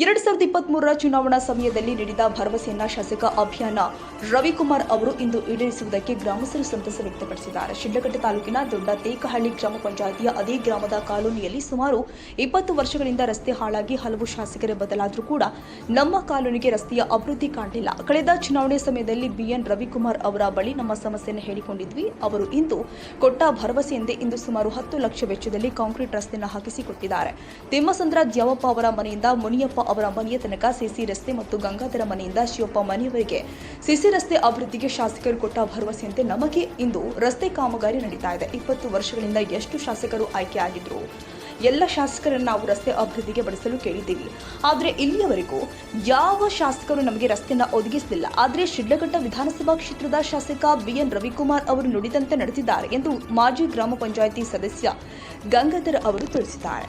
ಸಾವಿರದ ಇಪ್ಪತ್ಮೂರರ ಚುನಾವಣಾ ಸಮಯದಲ್ಲಿ ನೀಡಿದ ಭರವಸೆಯನ್ನ ಶಾಸಕ ಅಭಿಯಾನ ರವಿಕುಮಾರ್ ಅವರು ಇಂದು ಈಡೇರಿಸುವುದಕ್ಕೆ ಗ್ರಾಮಸ್ಥರು ಸಂತಸ ವ್ಯಕ್ತಪಡಿಸಿದ್ದಾರೆ. ಶಿಡ್ಲಘಟ್ಟ ತಾಲೂಕಿನ ದೊಡ್ಡ ತೇಕಹಳ್ಳಿ ಗ್ರಾಮ ಪಂಚಾಯಿತಿಯ ಅದೇ ಗ್ರಾಮದ ಕಾಲೋನಿಯಲ್ಲಿ ಸುಮಾರು ಇಪ್ಪತ್ತು ವರ್ಷಗಳಿಂದ ರಸ್ತೆ ಹಾಳಾಗಿ ಹಲವು ಶಾಸಕರೇ ಬದಲಾದರೂ ಕೂಡ ನಮ್ಮ ಕಾಲೋನಿಗೆ ರಸ್ತೆಯ ಅಭಿವೃದ್ಧಿ ಕಾಣಲಿಲ್ಲ. ಕಳೆದ ಚುನಾವಣೆ ಸಮಯದಲ್ಲಿ ಬಿಎನ್ ರವಿಕುಮಾರ್ ಅವರ ಬಳಿ ನಮ್ಮ ಸಮಸ್ಯೆಯನ್ನು ಹೇಳಿಕೊಂಡಿದ್ವಿ. ಅವರು ಇಂದು ಕೊಟ್ಟ ಭರವಸೆಯಂತೆ ಇಂದು ಸುಮಾರು ಹತ್ತು ಲಕ್ಷ ವೆಚ್ಚದಲ್ಲಿ ಕಾಂಕ್ರೀಟ್ ರಸ್ತೆಯನ್ನು ಹಾಕಿಸಿಕೊಟ್ಟಿದ್ದಾರೆ ತಿಮ್ಮಸಂದ್ರ ದ್ಯಾವಪ್ಪ ಅವರ ಮನೆಯಿಂದ ಮುನಿಯಪ್ಪ ಅವರ ಮನೆಯ ತನಕ ಸಿಸಿ ರಸ್ತೆ ಮತ್ತು ಗಂಗಾಧರ ಮನೆಯಿಂದ ಶಿವಪ್ಪ ಮನೆಯವರೆಗೆ ಸಿಸಿ ರಸ್ತೆ ಅಭಿವೃದ್ಧಿಗೆ ಶಾಸಕರು ಕೊಟ್ಟ ಭರವಸೆಯಂತೆ ನಮಗೆ ಇಂದು ರಸ್ತೆ ಕಾಮಗಾರಿ ನಡೀತಾ ಇದೆ. ಇಪ್ಪತ್ತು ವರ್ಷಗಳಿಂದ ಎಷ್ಟು ಶಾಸಕರು ಆಯ್ಕೆಯಾಗಿದ್ರು ಎಲ್ಲ ಶಾಸಕರನ್ನು ನಾವು ರಸ್ತೆ ಅಭಿವೃದ್ಧಿಗೆ ಬಳಸಲು ಕೇಳಿದ್ದೀವಿ. ಆದರೆ ಇಲ್ಲಿಯವರೆಗೂ ಯಾವ ಶಾಸಕರು ನಮಗೆ ರಸ್ತೆಯನ್ನು ಒದಗಿಸಲಿಲ್ಲ. ಆದರೆ ಶಿಡ್ಲಘಟ್ಟ ವಿಧಾನಸಭಾ ಕ್ಷೇತ್ರದ ಶಾಸಕ ಬಿಎನ್ ರವಿಕುಮಾರ್ ಅವರು ನುಡಿದಂತೆ ನಡೆಸಿದ್ದಾರೆ ಎಂದು ಮಾಜಿ ಗ್ರಾಮ ಪಂಚಾಯಿತಿ ಸದಸ್ಯ ಗಂಗಾಧರ್ ಅವರು ತಿಳಿಸಿದ್ದಾರೆ.